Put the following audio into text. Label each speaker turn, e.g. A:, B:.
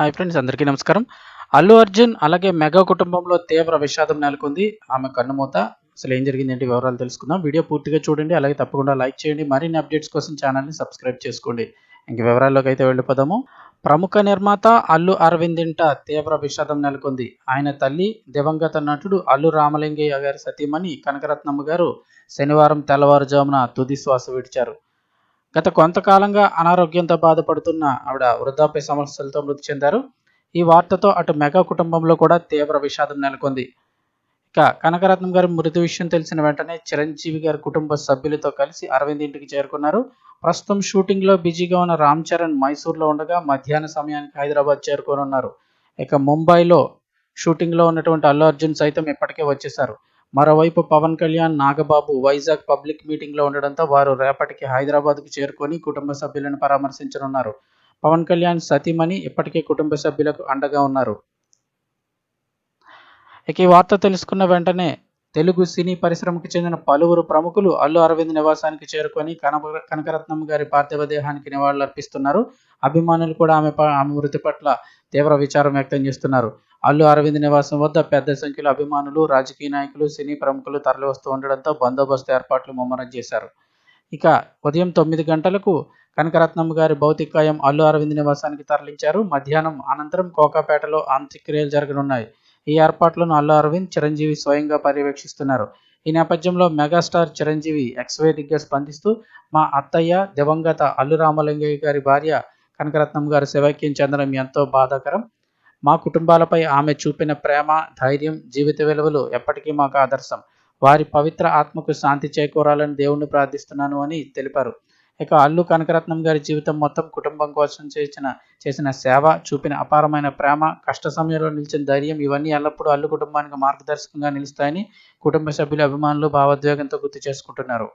A: Hi friends అందరికీ నమస్కారం. అల్లు అర్జున్ అలాగే మెగా కుటుంబంలో తీవ్ర విషాదం నెలకొంది. ఆమె కన్నుమూత. అసలు ఏం జరిగింది ఏంటి వివరాలు తెలుసుకుందాం. వీడియో పూర్తిగా చూడండి అలాగే తప్పకుండా లైక్ చేయండి. మరిన్ని అప్డేట్స్ కోసం ఛానల్ని సబ్స్క్రైబ్ చేసుకోండి. ఇంక వివరాల్లోకి అయితే వెళ్ళిపోదాము. ప్రముఖ నిర్మాత అల్లు అరవింద్ ఇంట తీవ్ర విషాదం నెలకొంది. ఆయన తల్లి దివంగత నటుడు అల్లు రామలింగయ్య గారి సతీమణి కనకరత్నమ్మ గారు శనివారం తెల్లవారుజామున తుది శ్వాస విడిచారు. గత కొంతకాలంగా అనారోగ్యంతో బాధపడుతున్న ఆవిడ వృద్ధాప్య సమస్యలతో మృతి చెందారు. ఈ వార్తతో అటు మెగా కుటుంబంలో కూడా తీవ్ర విషాదం నెలకొంది. ఇక కనకరత్నం గారి మృతి విషయం తెలిసిన వెంటనే చిరంజీవి గారి కుటుంబ సభ్యులతో కలిసి అరవింద్ ఇంటికి చేరుకున్నారు. ప్రస్తుతం షూటింగ్లో బిజీగా ఉన్న రామ్ చరణ్ మైసూర్లో ఉండగా మధ్యాహ్న సమయానికి హైదరాబాద్ చేరుకోనున్నారు. ఇక ముంబైలో షూటింగ్లో ఉన్నటువంటి అల్లు అర్జున్ సైతం ఇప్పటికే వచ్చేశారు. మరోవైపు పవన్ కళ్యాణ్ నాగబాబు వైజాగ్ పబ్లిక్ మీటింగ్లో ఉండడంతో వారు రేపటికి హైదరాబాద్కు చేరుకొని కుటుంబ సభ్యులను పరామర్శించనున్నారు. పవన్ కళ్యాణ్ సతీమణి ఇప్పటికే కుటుంబ సభ్యులకు అండగా ఉన్నారు. ఇక ఈ వార్త తెలుసుకున్న వెంటనే తెలుగు సినీ పరిశ్రమకు చెందిన పలువురు ప్రముఖులు అల్లు అరవింద్ నివాసానికి చేరుకొని కనక కనకరత్నం గారి పార్థివ దేహానికి నివాళులర్పిస్తున్నారు. అభిమానులు కూడా ఆమె ప- ఆమె మృతి పట్ల తీవ్ర విచారం వ్యక్తం చేస్తున్నారు. అల్లు అరవింద్ నివాసం వద్ద పెద్ద సంఖ్యలో అభిమానులు రాజకీయ నాయకులు సినీ ప్రముఖులు తరలివస్తూ ఉండడంతో బందోబస్తు ఏర్పాట్లు ముమ్మరం చేశారు. ఇక ఉదయం తొమ్మిది గంటలకు కనకరత్నం గారి భౌతికాయం అల్లు అరవింద్ నివాసానికి తరలించారు. మధ్యాహ్నం అనంతరం కోకాపేటలో అంత్యక్రియలు జరగనున్నాయి. ఈ ఏర్పాట్లను అల్లు అరవింద్ చిరంజీవి స్వయంగా పర్యవేక్షిస్తున్నారు. ఈ నేపథ్యంలో మెగాస్టార్ చిరంజీవి ఎక్స్వేదిగ్గా స్పందిస్తూ మా అత్తయ్య దివంగత అల్లు రామలింగయ్య గారి భార్య కనకరత్నం గారి శివైక్యం చెందడం ఎంతో బాధాకరం. మా కుటుంబాలపై ఆమె చూపిన ప్రేమ ధైర్యం జీవిత విలువలు ఎప్పటికీ మాకు ఆదర్శం. వారి పవిత్ర ఆత్మకు శాంతి చేకూరాలని దేవుణ్ణి ప్రార్థిస్తున్నాను అని తెలిపారు. ఇక అల్లు కనకరత్నం గారి జీవితం మొత్తం కుటుంబం కోసం చేసిన చేసిన సేవ చూపిన అపారమైన ప్రేమ కష్ట సమయంలో నిలిచిన ధైర్యం ఇవన్నీ ఎల్లప్పుడూ అల్లు కుటుంబానికి మార్గదర్శకంగా నిలుస్తాయని కుటుంబ సభ్యులు అభిమానులు భావోద్వేగంతో గుర్తు చేసుకుంటున్నారు.